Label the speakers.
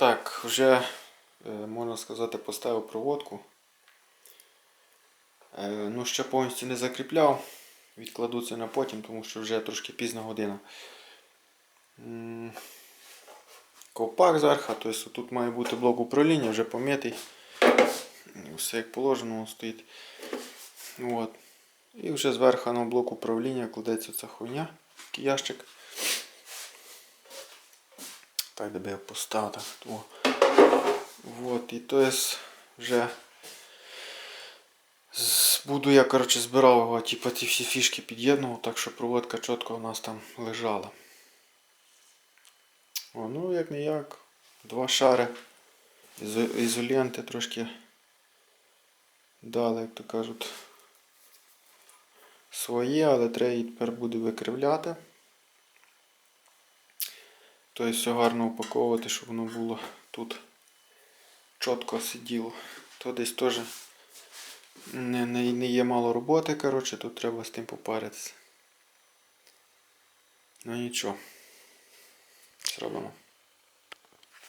Speaker 1: Так, вже, е, можна сказати, поставив проводку. Е, Ну, ще повністю не закріпляв. Відкладу це на потім, тому що вже трошки пізна година. Ковпак зверху, тобто тут має бути блок управління, вже помитий. Все як положено стоїть. От. І вже зверху на блок управління кладеться ця хуйня, ящик. Так, би. О. Вот, і то есть вже буду я, коротше, збирав його, типу, ті всі фішки під'єднував, так що проводка чітко у нас там лежала. О, ну як не як. Два шари ізо- ізоленти трошки дали, як то кажуть, своє, але треба її тепер буде викривляти. Тобто все гарно упаковувати, щоб воно було тут чітко сиділо. То десь теж не, не, не є мало роботи, коротше, тут треба з тим попаритися. Ну нічого. Зробимо.